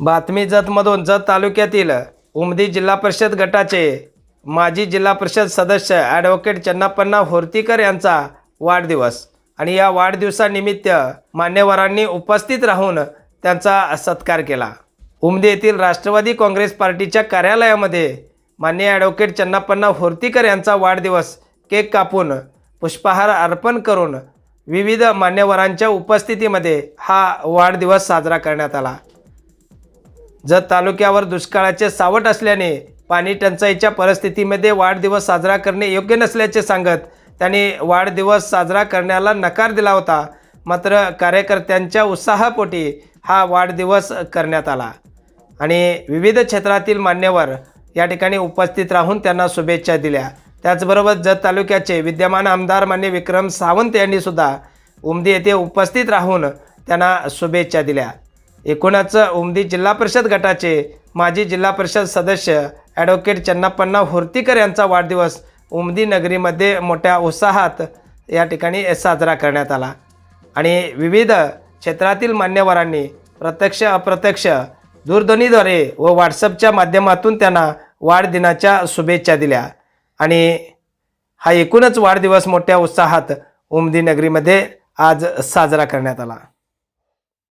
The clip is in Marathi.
बातमी जतमधून जत तालुक्यातील उमदी जिल्हा परिषद गटाचे माजी जिल्हा परिषद सदस्य ॲडव्होकेट चन्नापन्ना होर्तीकर यांचा वाढदिवस. आणि या वाढदिवसानिमित्त मान्यवरांनी उपस्थित राहून त्यांचा सत्कार केला. उमदी येथील राष्ट्रवादी काँग्रेस पार्टीच्या कार्यालयामध्ये मान्य ॲडव्होकेट चन्नापन्ना होर्तीकर यांचा वाढदिवस केक कापून पुष्पहार अर्पण करून विविध मान्यवरांच्या उपस्थितीमध्ये हा वाढदिवस साजरा करण्यात आला. जत तालुक्यावर दुष्काळाचे सावट असल्याने पाणी टंचाईच्या परिस्थितीमध्ये वाढदिवस साजरा करणे योग्य नसल्याचे सांगत त्यांनी वाढदिवस साजरा करण्याला नकार दिला होता. मात्र कार्यकर्त्यांच्या उत्साहापोटी हा वाढदिवस करण्यात आला. आणि विविध क्षेत्रातील मान्यवर या ठिकाणी उपस्थित राहून त्यांना शुभेच्छा दिल्या. त्याचबरोबर जत तालुक्याचे विद्यमान आमदार मान्य विक्रम सावंत यांनीसुद्धा उमदी येथे उपस्थित राहून त्यांना शुभेच्छा दिल्या. एकूणच उमदी जिल्हा परिषद गटाचे माजी जिल्हा परिषद सदस्य ॲडव्होकेट चन्नापन्ना होर्तीकर यांचा वाढदिवस उमदी नगरीमध्ये मोठ्या उत्साहात या ठिकाणी साजरा करण्यात आला. आणि विविध क्षेत्रातील मान्यवरांनी प्रत्यक्ष अप्रत्यक्ष दूरध्वनीद्वारे व व्हॉट्सअपच्या माध्यमातून त्यांना वाढदिनाच्या शुभेच्छा दिल्या. आणि हा एकूणच वाढदिवस मोठ्या उत्साहात उमदी नगरीमध्ये आज साजरा करण्यात आला.